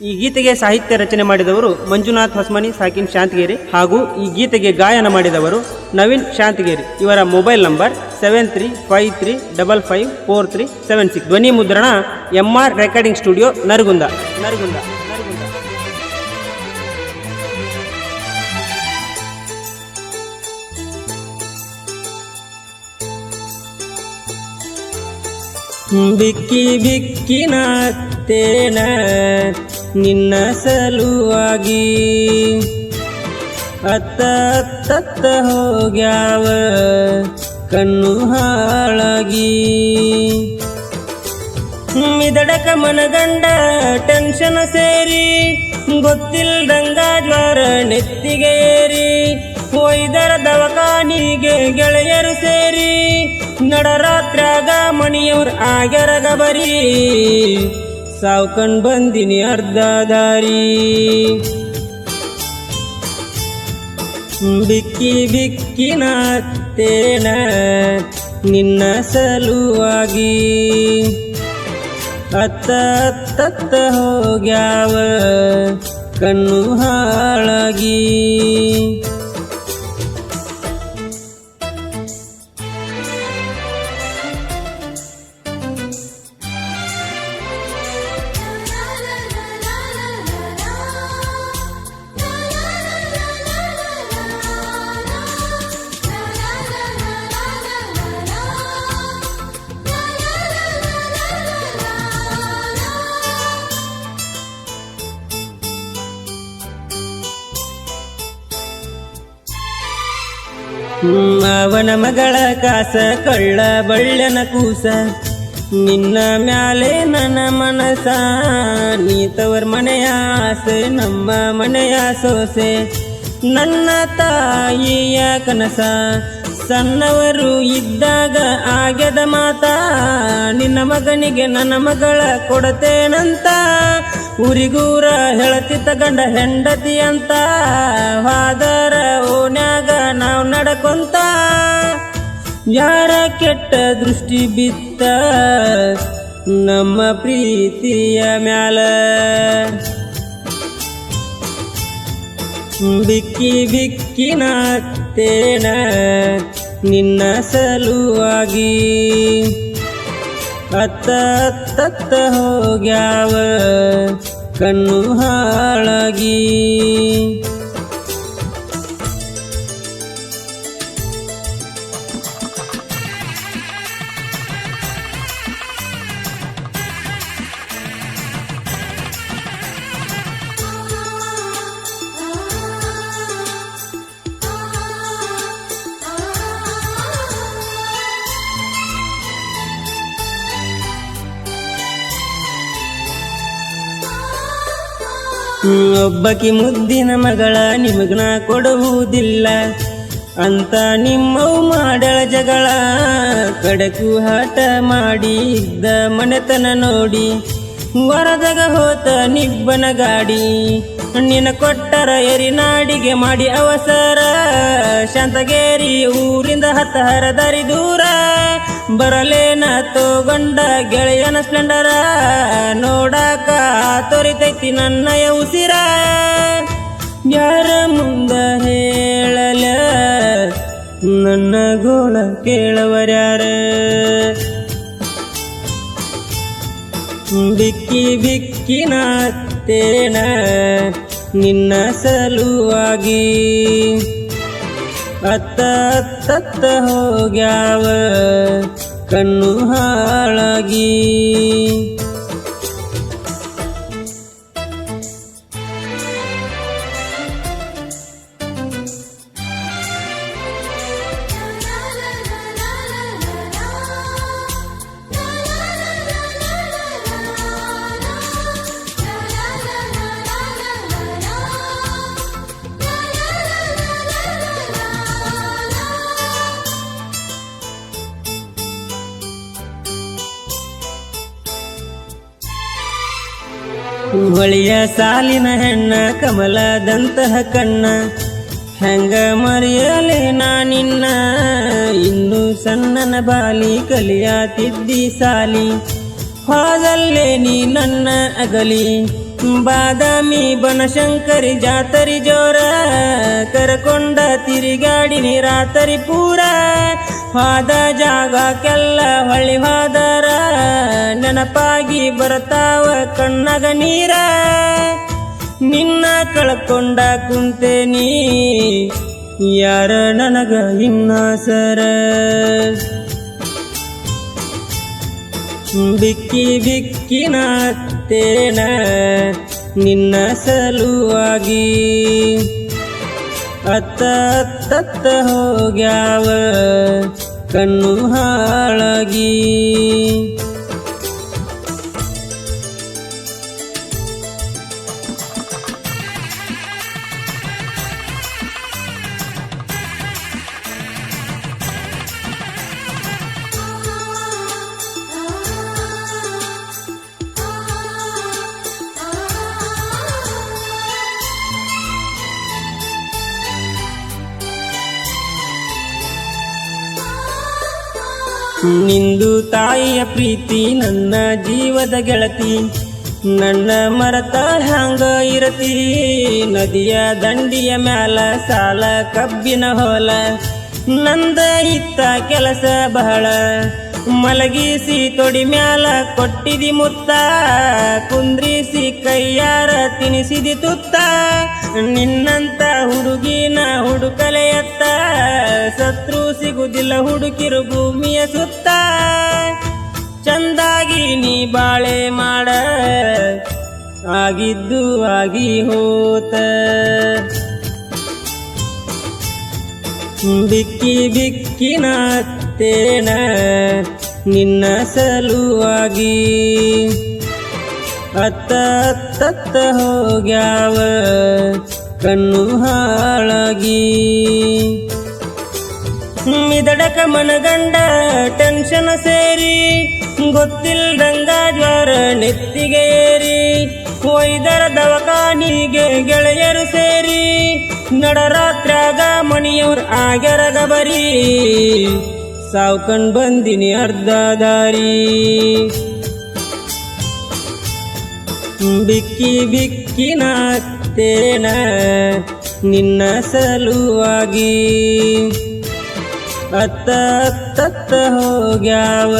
ಈ ಗೀತೆಗೆ ಸಾಹಿತ್ಯ ರಚನೆ ಮಾಡಿದವರು ಮಂಜುನಾಥ್ ಹೊಸ್ಮನಿ, ಸಾಕಿನ್ ಶಾಂತಗಿರಿ ಹಾಗೂ ಈ ಗೀತೆಗೆ ಗಾಯನ ಮಾಡಿದವರು ನವೀನ್ ಶಾಂತಗಿರಿ. ಇವರ mobile number seven three five three double five four three seven six. ಧ್ವನಿ ಮುದ್ರಣ M R recording studio Naragund. Naragund Naragund. ಬಿಕ್ಕಿ ಬಿಕ್ಕಿನ ತೇನ ನಿನ್ನ ಸಲುವಾಗಿ. ಅತ್ತ ಅತ್ತತ್ತ ಹೋಗ್ಯಾವ ಕಣ್ಣು ಹಾಳಾಗಿ. ಮಿದಡಕ ಮನಗಂಡ ಟೆನ್ಷನ್ ಸೇರಿ, ಗೊತ್ತಿಲ್ದಂಗ ಜ್ವರ ನೆತ್ತಿಗೆ ಏರಿ, ಒಯ್ದರ ದವಕಾನಿಗೆ ಗೆಳೆಯರು ಸೇರಿ ನಡರಾತ್ರಾಗ ಮಣಿಯವ್ರ ಆಗ್ಯಾರ ಗಬರಿ. ಸಾವ್ಕಂಡ್ ಬಂದಿನಿ ಅರ್ಧ ದಾರಿ. ಬಿಕ್ಕಿ ಬಿಕ್ಕಿನ ತೇನ ನಿನ್ನ ಸಲುವಾಗಿ. ಅತ್ತ ಅತ್ತತ್ತ ಹೋಗ್ಯಾವ ಕಣ್ಣು ಹಾಳಾಗಿ. ಅವನ ಮಗಳ ಕಾಸ, ಕಳ್ಳ ಬಳ್ಳನ ಕೂಸ. ನಿನ್ನ ಮ್ಯಾಲೆ ನನ್ನ ಮನಸ ನೀತವರ್ ಮನೆಯ ಆಸೆ, ನಮ್ಮ ಮನೆಯ ಸೋಸೆ. ನನ್ನ ತಾಯಿಯ ಕನಸ, ಸಣ್ಣವರು ಇದ್ದಾಗ ಆಗ್ಯದ ಮಾತ, ನಿನ್ನ ಮಗನಿಗೆ ನನ್ನ ಮಗಳ ಕೊಡತೇನಂತ. ಊರಿಗೂರ ಹೇಳತಿತ್ತ ಗಂಡ ಹೆಂಡತಿ ಅಂತ, ಹಾದರ ಓನ್ಯಾಗ ನಾವು ನಡ್ಕೊಂತ, ಯಾರ ಕೆಟ್ಟ ದೃಷ್ಟಿ ಬಿತ್ತ, ನಮ್ಮ ಪ್ರೀತಿಯ ಮ್ಯಾಲ. ಬಿಕ್ಕಿ ಬಿಕ್ಕಿನ ತೇನ ನಿನ್ನ ಸಲುವಾಗಿ. ಅತ್ತ ಅತ್ತತ್ತ ಹೋಗ್ಯಾವ, ಕಣ್ಣು ಹಾಳಾಗಿ. ಒಬ್ಬಕಿ ಮುದ್ದಿನ ಮಗಳ ನಿಮಗ್ನ ಕೊಡುವುದಿಲ್ಲ. ಅಂತ ನಿಮ್ಮವು ಮಾಡಳ ಜಗಳ, ಕಡಕು ಹಾಟ ಮಾಡಿ ಇದ್ದ ಮನೆತನ ನೋಡಿ. ವರದಗ ಹೋತ ನಿಬ್ಬನ ಗಾಡಿ ನಿನ್ನ ಕೊಟ್ಟರ ಎರಿನಾಡಿಗೆ ಮಾಡಿ ಅವಸರ. ಶಾಂತಗೇರಿ ಊರಿಂದ ಹತ್ತ ಹರದರಿ ದೂರ. ಬರಲೇನ ತೋಗೊಂಡ ಗೆಳೆಯನ ಸ್ಪ್ಲೆಂಡರ ನೋಡಾಕ ತೊರಿತೈತಿ ನನ್ನ ಉಸಿರ. ಯಾರ ಮುಂದ ಹೇಳಲ? ನನ್ನ ಗೋಳ ಕೇಳವರ್ಯಾರ? ಬಿಕ್ಕಿ ಬಿಕ್ಕಿನ ನಿನ್ನ ಸಲುವಾಗಿ? ಅತ್ತ ಅತ್ತತ್ತ ಹೋಗ್ಯಾವ ಕಣ್ಣು ಹಾಳಾಗಿ. ಹೊಳಿಯ ಸಾಲಿನ ಹೆಣ್ಣ, ಕಮಲದಂತಹ ಕಣ್ಣ. ಹೆಂಗ ಮರೆಯಲೆ ನಾನಿನ್ನ ಇನ್ನು ಸಣ್ಣನ ಬಾಲಿ ಕಲಿಯಾತಿದ್ದಿ ಸಾಲಿ. ಹಾದಲ್ಲೇ ನೀ ನನ್ನ ಅಗಲಿ. ಬಾದಾಮಿ ಬನಶಂಕರಿ ಜಾತರಿ ಜೋರ, ಕರಕೊಂಡ ತಿರಿಗಾಡಿ ನಿರಾತರಿ ಪೂರ. ಹಾದ ಜಾಗಕ್ಕೆಲ್ಲ ಹೊಳಿ ಹಾದರ, ನೆನಪಾಗಿ ಬರ್ತಾವ ಕಣ್ಣಗ ನೀರ. ನಿನ್ನ ಕಳ್ಕೊಂಡ ಕುಂತೇನಿ, ಯಾರ ನನಗ ಇನ್ನ ಸರ ಬಿಕ್ಕಿ ಬಿಕ್ಕಿನತ್ತೇನ ನಿನ್ನ ಸಲುವಾಗಿ. ಅತ್ತ ಅತ್ತತ್ತ ಹೋಗ್ಯಾವ ಕಣ್ಣು ಹಾಳಾಗಿ. ನಿಂದು ತಾಯಿಯ ಪ್ರೀತಿ, ನನ್ನ ಜೀವದ ಗೆಳತಿ, ನನ್ನ ಮರತ ಹ್ಯಾಂಗ ಇರತಿ. ನದಿಯ ದಂಡಿಯ ಮ್ಯಾಲ ಸಾಲ, ಕಬ್ಬಿನ ಹೊಲ, ನಂದ ಇತ್ತ ಕೆಲಸ ಬಹಳ. ಮಲಗಿಸಿ ತೊಡಿ ಮ್ಯಾಲ ಕೊಟ್ಟಿದಿ ಮುತ್ತ, ಕುಂದ್ರಿಸಿ ಕೈಯಾರ ತಿನಿಸಿದಿ ತುತ್ತ. ನಿನ್ನಂತ ಹುಡುಗಿನ ಹುಡುಕಲೆಯತ್ತ ಸತ್ರು ಸಿಗುದಿಲ್ಲ ಹುಡುಕಿರು ಭೂಮಿಯ ಸುತ್ತ. ಚಂದಾಗಿ ನೀ ಬಾಳೆ ಮಾಡ, ಆಗಿದ್ದು ಆಗಿ ಹೋತ. ಬಿಕ್ಕಿ ಬಿಕ್ಕಿನ ತೇನ ನಿನ್ನ ಸಲುವಾಗಿ ಅತ್ತ ಅತ್ತ ಹೋಗ್ಯಾವ. ಕಣ್ಣು ಹಾಳಾಗಿ. ಮಿದಡಕ ಮನಗಂಡ ಟೆನ್ಷನ್ ಸೇರಿ, ಗೊತ್ತಿಲ್ದಂಗ ಜ್ವರ ನೆತ್ತಿಗೆ ಏರಿ ದವಕಾನಿಗೆ ಗೆಳೆಯರು ಸೇರಿ ನಡರಾತ್ರಾಗ ಮಣಿಯವ್ರ ಆಗ್ಯಾರ ಸಾವು ಸಾವ್ಕಂಡ್ ಬಂದಿನಿ ಅರ್ಧ ದಾರಿ. ಬಿಕ್ಕಿ ಬಿಕ್ಕಿನ ತೇನ ನಿನ್ನ ಸಲುವಾಗಿ ಅತ್ತ ಅತ್ತತ್ತ ಹೋಗ್ಯಾವ